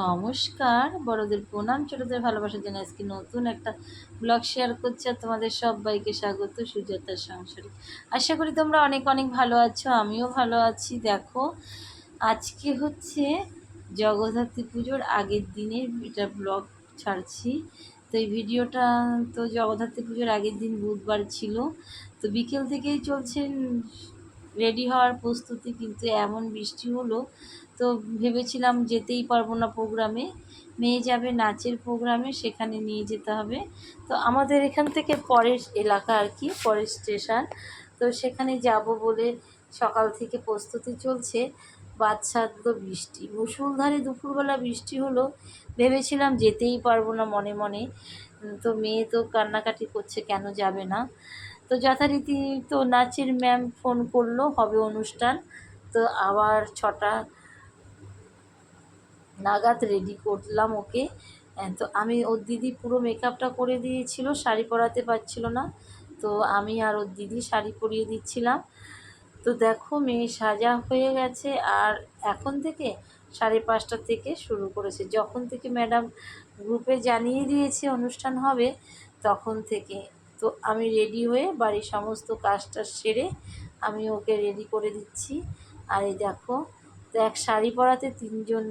নমস্কার, বড়দের প্রণাম, ছোটদের ভালোবাসার জন্য আজকে নতুন একটা ব্লগ শেয়ার করছি আর তোমাদের সবাইকে স্বাগত, সুজাতার সংসারে আশা করি তোমরা অনেক অনেক ভালো আছো, আমিও ভালো আছি। দেখো, আজকে হচ্ছে জগদ্ধাত্রী পুজোর আগের দিনের এটা ব্লগ ছাড়ছি। তো এই ভিডিওটা তো জগদ্ধাত্রী পুজোর আগের দিন বুধবার ছিল। তো বিকেল থেকেই চলছে রেডি হওয়ার প্রস্তুতি কিন্তু এমন বৃষ্টি হলো, তো ভেবেছিলাম যেতেই পারব না প্রোগ্রামে মেয়ে যাবে নাচের প্রোগ্রামে সেখানে নিয়ে যেতে হবে। তো আমাদের এখান থেকে পরের এলাকা আর কি পরের স্টেশন তো সেখানে যাব বলে সকাল থেকে প্রস্তুতি চলছে। বাদশাদ্য বৃষ্টি। মুসুলধারে দুপুরবেলা বৃষ্টি হলো, ভেবেছিলাম যেতেই পারব না মনে মনে। তো মেয়ে তো কান্নাকাটি করছে, কেন যাবে না? তো যথারীতি তো নাচের ম্যাম ফোন করল, হবে অনুষ্ঠান। তো আবার ছটা নাগাদ রেডি করলাম ওকে। তো আমি ওর দিদি পুরো মেকআপটা করে দিয়েছিল, শাড়ি পরাতে পারছিল না। তো আমি আর ওর দিদি শাড়ি পরিয়ে দিচ্ছিলাম। তো দেখো মেয়ে সাজা হয়ে গেছে আর এখন থেকে সাড়ে পাঁচটা থেকে শুরু করেছে। যখন থেকে ম্যাডাম গ্রুপে জানিয়ে দিয়েছে অনুষ্ঠান হবে, তখন থেকে তো আমি রেডি হয়ে বাড়ির সমস্ত কাজটা সেরে আমি ওকে রেডি করে দিচ্ছি। আর এই দেখো, তো এক শাড়ি পরাতে তিনজন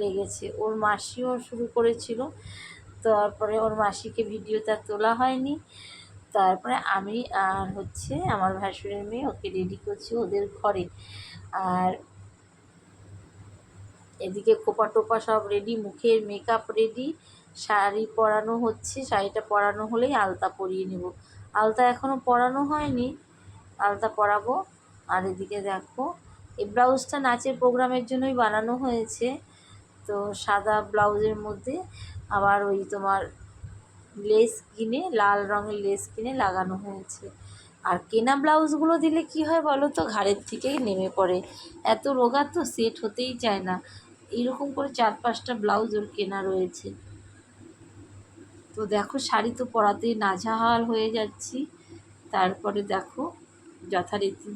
লেগেছে। ওর মাসিও শুরু করেছিল, তারপরে ওর মাসিকে ভিডিওটা তোলা হয়নি। তারপরে আমি আর হচ্ছে আমার ভাসুরের মেয়ে ওকে রেডি করছি ওদের ঘরে। আর এদিকে খোপা টোপা সব রেডি মুখের মেকআপ রেডি শাড়ি পরানো হচ্ছে, শাড়িটা পরানো হলেই আলতা পরিয়ে নেব। আলতা এখনও পরানো হয়নি, আলতা পরাবো। আর এদিকে দেখো, এই ব্লাউজটা নাচের প্রোগ্রামের জন্যই বানানো হয়েছে। তো সাদা ব্লাউজের মধ্যে আবার ওই তোমার লেস কিনে, লাল রঙের লেস কিনে লাগানো হয়েছে। আর কেনা ব্লাউজগুলো দিলে কি হয় বলো তো, ঘাড়ের থেকেই নেমে পড়ে। এত রোগা তো সেট হতেই চায় না। এরকম করে চার পাঁচটা ব্লাউজ ওর কেনা রয়েছে। তো দেখো, শাড়ি তো পরাতে নাজাহাল হয়ে যাচ্ছি। তারপরে দেখো, যথারীতি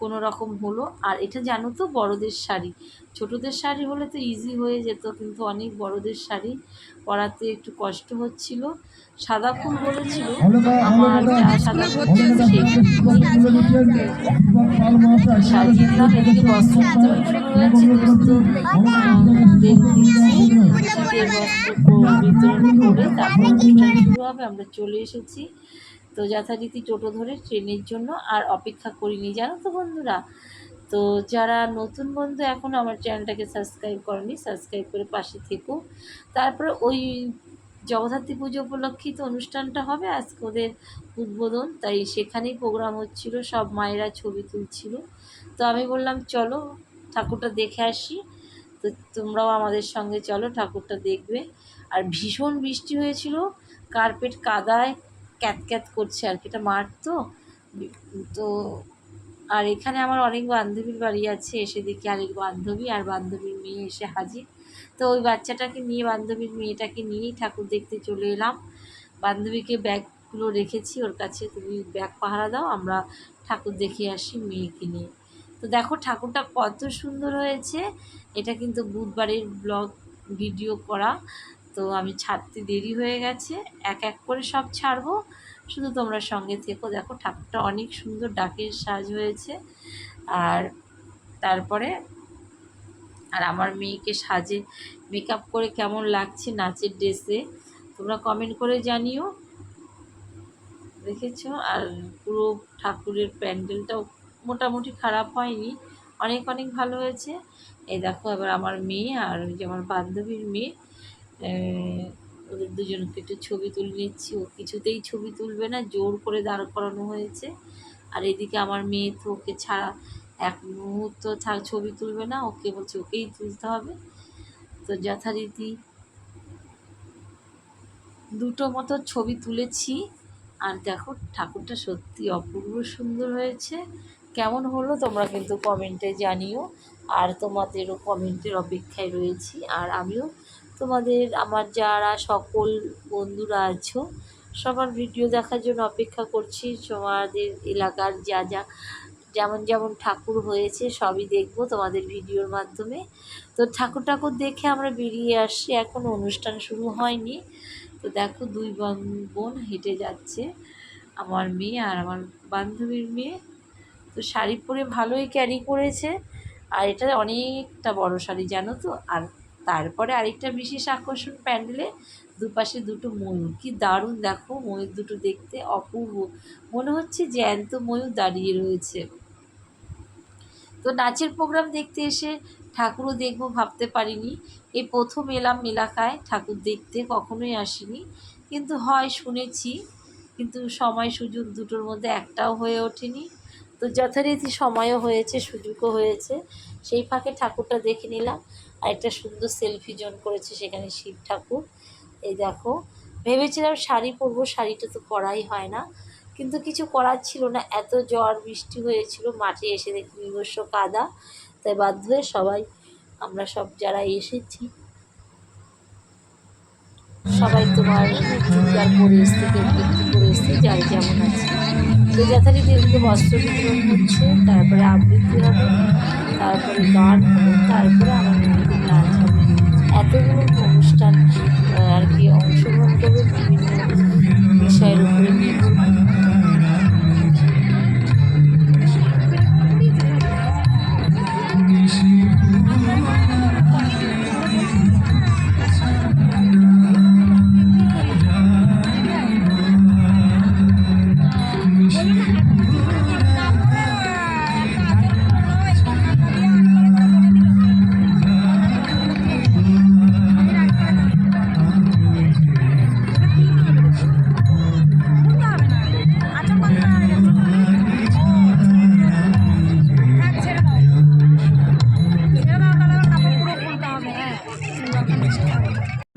কোনো রকম হলো। আর এটা জানো তো, বড়দের শাড়ি। ছোটদের শাড়ি হলে তো ইজি হয়ে যেত, কিন্তু অনেক বড়দের শাড়ি পরাতে একটু কষ্ট হচ্ছিল। সাদা ফুল বলেছিল আমার সাদা ফুল সাজিয়ে দিলাম এদিকে বস্ত্র বিতরণ করে তারপর শুরু হবে আমরা চলে এসেছি তো যথারীতি টোটো ধরে ট্রেনের জন্য আর অপেক্ষা করিনি জানো তো বন্ধুরা তো যারা নতুন বন্ধু এখন আমার চ্যানেলটাকে সাবস্ক্রাইব করেনি সাবস্ক্রাইব করে পাশে থেকো তারপরে ওই জগদ্ধাত্রী পুজো উপলক্ষেই তো অনুষ্ঠানটা হবে, আজকে ওদের উদ্বোধন, তাই সেখানেই প্রোগ্রাম হচ্ছিল, সব মায়েরা ছবি তুলছিল। তো আমি বললাম, চলো, ঠাকুরটা দেখে আসি। তো তোমরাও আমাদের সঙ্গে চলো, ঠাকুরটা দেখবে। আর ভীষণ বৃষ্টি হয়েছিল, কার্পেট কাদায় ক্যাত ক্যাত করছে আর কি, এটা মাঠ তো। তো, আর এখানে আমার অনেক বান্ধবীর বাড়ি আছে, এসে দেখি আরেক বান্ধবী, আর বান্ধবীর মেয়ে এসে হাজির। তো ওই বাচ্চাটাকে নিয়ে, বান্ধবীর মেয়েটাকে নিয়েই ঠাকুর দেখতে চলে এলাম। বান্ধবীকে ব্যাগগুলো রেখেছি, ওর কাছে তুমি ব্যাগ পাহারা দাও, আমরা ঠাকুর দেখে আসি মেয়েকে নিয়ে। তো দেখো ঠাকুরটা কত সুন্দর হয়েছে। এটা কিন্তু বুধবারের ব্লগ ভিডিও করা, তো আমি ছাড়তে দেরি হয়ে গেছে। এক এক করে সব ছাড়বো। শুধু তোমরা সঙ্গে থেকো। দেখো ঠাকুরটা অনেক সুন্দর, ডাকের সাজ হয়েছে। আর তারপরে আর আমার মেয়েকে সাজে মেকআপ করে কেমন লাগছে নাচের ড্রেসে তোমরা কমেন্ট করে জানিও। দেখেছ? আর পুরো ঠাকুরের প্যান্ডেলটাও মোটামুটি খারাপ হয়নি, অনেক অনেক ভালো হয়েছে। এই দেখো এবার আমার মেয়ে আর ওই যে আমার বান্ধবীর মেয়ে ওদের দুজনকে একটু ছবি তুলে নিচ্ছি। ও কিছুতেই ছবি তুলবে না, জোর করে দাঁড় করানো হয়েছে। আর এদিকে আমার মেয়ে তো ওকে ছাড়া এক মুহূর্ত থাক, ছবি তুলবে না, ওকে বলছে ওকেই তুলতে হবে। তো যথারীতি দুটো মতো ছবি তুলেছি। আর দেখো, ঠাকুরটা সত্যি অপূর্ব সুন্দর হয়েছে। কেমন হলো তোমরা কিন্তু কমেন্টে জানিও। আর তোমাদেরও কমেন্টের অপেক্ষায় রয়েছি। আর আমিও তোমাদের, আমার যারা সকল বন্ধুরা আছো, সবার ভিডিও দেখার জন্য অপেক্ষা করছি। তোমাদের এলাকার যা যা যেমন যেমন ঠাকুর হয়েছে, সবই দেখব তোমাদের ভিডিওর মাধ্যমে। তো ঠাকুর ঠাকুর দেখে আমরা বেরিয়ে আসছি। এখন অনুষ্ঠান শুরু হয়নি। তো দেখো দুই বোন হেঁটে যাচ্ছে। আমার মেয়ে আর আমার বান্ধবীর মেয়ে। তো শাড়ি পরে ভালোই ক্যারি করেছে। আর এটা অনেকটা বড় শাড়ি, জানো তো? আর তারপরে আরেকটা বিশেষ আকর্ষণ প্যান্ডেলে দুপাশে দুটো ময়ূর। কি দারুণ দেখো ময়ূর দুটো দেখতে অপূর্ব। মনে হচ্ছে জ্যান্ত ময়ূর দাঁড়িয়ে রয়েছে। তো নাচের প্রোগ্রাম দেখতে এসে ঠাকুরও দেখব ভাবতে পারিনি। এই প্রথম এলাম মেলাকায় ঠাকুর দেখতে কখনোই আসিনি। কিন্তু হয় শুনেছি, কিন্তু সময় সুযোগ দুটোর মধ্যে একটাও হয়ে ওঠেনি। তো যথারীতি সময়ও হয়েছে, সুযোগও হয়েছে। সেই ফাঁকে ঠাকুরটা দেখে নিলাম। আর একটা সুন্দর সেলফি জোন করেছে সেখানে শিব ঠাকুর। এই দেখো। ভেবেছিলাম শাড়ি পরবো, শাড়িটা তো পরাই হয় না। কিন্তু কিছু করার ছিল না। এত জ্বর, বৃষ্টি হয়েছিল, মাঠে এসে দেখি নিজস্ব কাদা। তাই বাধ্য হয়ে সবাই, আমরা সব যারা এসেছি, সবাই তোমার চুড়িদার পরে এসছে পরে যেমন আছে। তো যথারীতি এদিকে বস্ত্র বিতরণ হচ্ছে, তারপরে আবৃত্তি হবে, তারপরে গান হবে, তারপরে আমাদের নাচ হবে। এতগুলো অনুষ্ঠান আর কি অংশগ্রহণ করবে বিভিন্ন বিষয়ের উপরে Exatamente.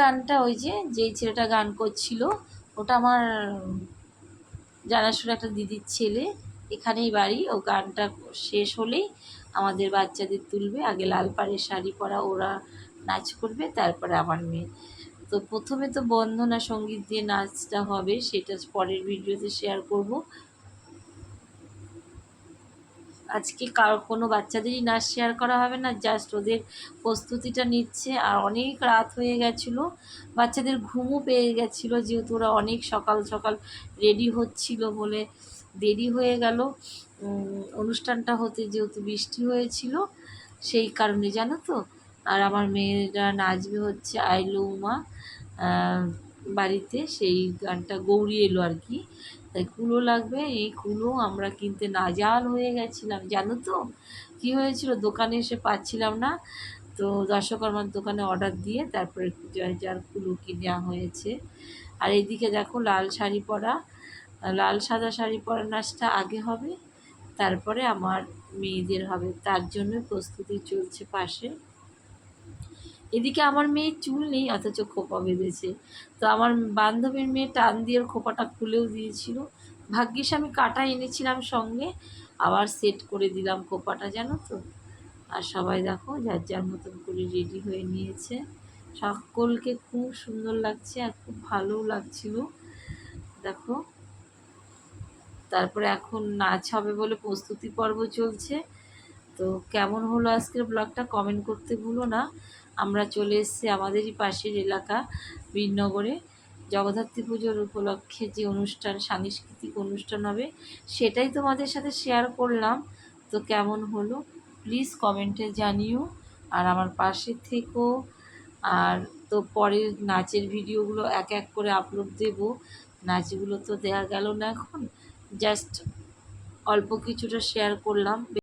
গানটা ওই যে, যেই ছেলেটা গান করছিল, ওটা আমার জানাশোনা একটা দিদির ছেলে, এখানেই বাড়ি, ও গানটা শেষ হলেই আমাদের বাচ্চাদের তুলবে, আগে লাল পাড়ের শাড়ি পরা ওরা নাচ করবে, তারপরে আমার মেয়ে। তো প্রথমে তো বন্ধনা সংগীত দিয়ে নাচটা হবে, সেটা পরের ভিডিওতে শেয়ার করব। আজকে কারও কোনো বাচ্চাদেরই নাচ শেয়ার করা হবে না জাস্ট ওদের প্রস্তুতিটা নিচ্ছে। আর অনেক রাত হয়ে গেছিল, বাচ্চাদের ঘুমও পেয়ে গেছিল, যেহেতু ওরা অনেক সকাল সকাল রেডি হচ্ছিল বলে দেরি হয়ে গেল। অনুষ্ঠানটা হতে যেহেতু বৃষ্টি হয়েছিল, সেই কারণে জানো তো? আর আমার মেয়েরা নাচবে হচ্ছে আইলো উমা বাড়িতে, সেই গানটা গৌরী এলো আর কি। তাই কুলো লাগবে, এই কুলো আমরা কিনতে নাজাল হয়ে গেছিলাম। জানো তো? কী হয়েছিল? দোকানে এসে পাচ্ছিলাম না। তো দর্শকর্মার দোকানে অর্ডার দিয়ে তারপরে যার কুলো কিনে হয়েছে। আর এদিকে দেখো লাল শাড়ি পরা। লাল সাদা শাড়ি পরা নাচটা আগে হবে, তারপরে আমার মেয়েদের হবে। তার জন্য প্রস্তুতি চলছে পাশে। এদিকে আমার মেয়ে চুল নেই, অথচ খোপা বেঁধেছে। তো আমার বান্ধবীর মেয়ে টান দিয়ে খোপাটা খুলেও দিয়েছিল। ভাগ্যিস আমি কাটা এনেছিলাম সঙ্গে, আবার সেট করে দিলাম খোপাটা, জানো তো? আর সবাই দেখো, যার যার মতন করে রেডি হয়ে নিয়েছে। সকলকে খুব সুন্দর লাগছে আর খুব ভালোও লাগছিল। দেখো। তারপরে এখন নাচ হবে বলে প্রস্তুতি পর্ব চলছে। তো কেমন হলো আজকের ব্লগটা কমেন্ট করতে ভুলো না। আমরা চলে এসেছি আমাদেরই পাশের এলাকা, বীরনগরে। জগদ্ধাত্রী পুজোর উপলক্ষে যে অনুষ্ঠান, সাংস্কৃতিক অনুষ্ঠান হবে, সেটাই তোমাদের সাথে শেয়ার করলাম। তো কেমন হলো? প্লিজ কমেন্টে জানিও। আর আমার পাশে থেকো। আর তো পরের নাচের ভিডিওগুলো এক এক করে আপলোড দেব। নাচগুলো তো দেওয়া গেল না এখন। জাস্ট অল্প কিছুটা শেয়ার করলাম।